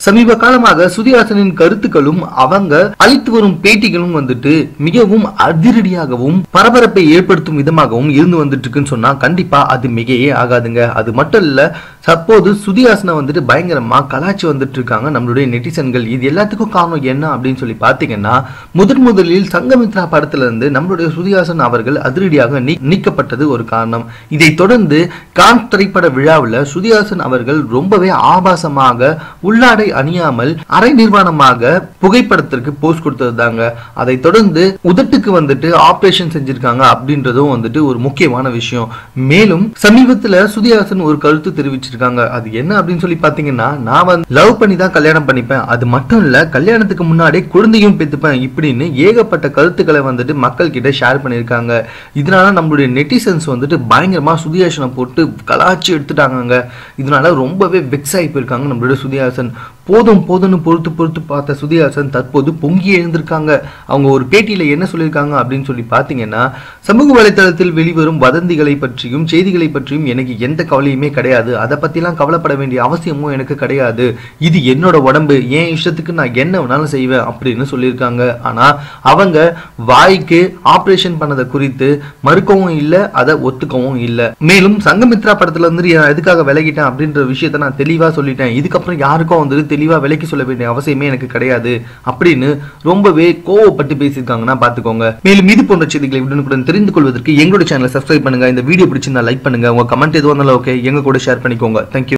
சமீப காலமாக சுதிஹாசனின் கருத்துக்களும் அவங்க அளித்து வரும் பேட்டிகளும் வந்துட்டு மிகவும் அதிரடியாகவும் பரபரப்பை ஏற்படுத்தும் விதமாகவும் இருந்து வந்துட்டு இருக்குன்னு சொன்னா கண்டிப்பா அது மிகையே ஆகாதுங்க. அது மட்டும் இல்ல தற்போது சுதிஹாசனை வந்துட்டு பயங்கரமா கலாச்சி வந்துட்டு இருக்காங்க நம்மளுடைய நெட்டிசன்கள் இது எல்லாத்துக்கும் காரணம் என்ன அப்படின்னு சொல்லி பார்த்தீங்கன்னா முதன் முதலில் சங்கமித்ரா படத்துல இருந்து நம்மளுடைய சுதிஹாசன் அவர்கள் அதிரடியாக நீக்கப்பட்டது ஒரு காரணம். இதை தொடர்ந்து கான் திரைப்பட விழாவில் சுதிஹாசன் அவர்கள் ரொம்பவே ஆபாசமாக உள்ளாடை அணியாமல் அரை நிர்வாணமாக புகைப்படத்திற்கு போஸ்ட் கொடுத்தது தாங்க அதை தொடர்ந்து உதட்டுக்கு வந்துட்டு ஆபரேஷன் செஞ்சிருக்காங்க அப்படின்றதும் வந்துட்டு ஒரு முக்கியமான விஷயம். மேலும் சமீபத்துல சுதிஹாசன் ஒரு கருத்து தெரிவிச்சு இருக்காங்க அது என்ன அப்படின்னு சொல்லி பாத்தீங்கன்னா நான் வந்து லவ் பண்ணி தான் கல்யாணம் பண்ணிப்பேன். அது மட்டும் இல்ல கல்யாணத்துக்கு முன்னாடி குழந்தையும் பெத்துப்பேன் இப்படின்னு ஏகப்பட்ட கருத்துக்களை வந்துட்டு மக்கள் கிட்ட ஷேர் பண்ணியிருக்காங்க. இதனால நம்மளுடைய நெட்டிசன்ஸ் வந்துட்டு பயங்கரமா சுதியாசனம் போட்டு கலாச்சி எடுத்துட்டாங்க இதனால ரொம்பவே வெக்ஸ் ஆகி போயிருக்காங்க நம்மளுடைய சுதிஹாசன் போதும் போதும்னு பொறுத்து பொறுத்து பார்த்த சுதிஹாசன் தற்போது பொங்கி எழுந்திருக்காங்க. அவங்க ஒரு பேட்டியில என்ன சொல்லியிருக்காங்க அப்படின்னு சொல்லி பார்த்தீங்கன்னா சமூக வலைத்தளத்தில் வெளிவரும் வதந்திகளை பற்றியும் செய்திகளை பற்றியும் எனக்கு எந்த கவலையுமே கிடையாது. அதை பற்றிலாம் கவலைப்பட வேண்டிய அவசியமும் எனக்கு கிடையாது. இது என்னோட உடம்பு என் இஷ்டத்துக்கு நான் என்ன வேணாலும் செய்வேன் அப்படின்னு சொல்லியிருக்காங்க. ஆனா அவங்க வாய்க்கு ஆபரேஷன் பண்ணதை குறித்து மறுக்கவும் இல்லை அதை ஒத்துக்கவும் இல்லை. மேலும் சங்கமித்ரா படத்துல இருந்து நான் எதுக்காக விலகிட்டேன் அப்படின்ற விஷயத்த நான் தெளிவாக சொல்லிட்டேன். இதுக்கப்புறம் யாருக்கும் வந்துட்டு தெளிவாக விலக்கி சொல்ல வேண்டிய அவசியமே எனக்கு கிடையாது அப்படின்னு ரொம்பவே கோவப்பட்டு பேசியிருக்காங்கன்னா பார்த்துக்கோங்க. மேலும் இது போன்ற செய்திகளை உடனுக்குடன் தெரிந்து கொள்வதற்கு எங்களோட சேனலை சப்ஸ்கிரைப் பண்ணுங்க. இந்த வீடியோ பிடிச்சிருந்தா லைக் பண்ணுங்க. உங்க கமெண்ட் எதுவும் இருந்தாலும் ஓகே எங்க கூட ஷேர் பண்ணிக்கோங்க. தேங்க்யூ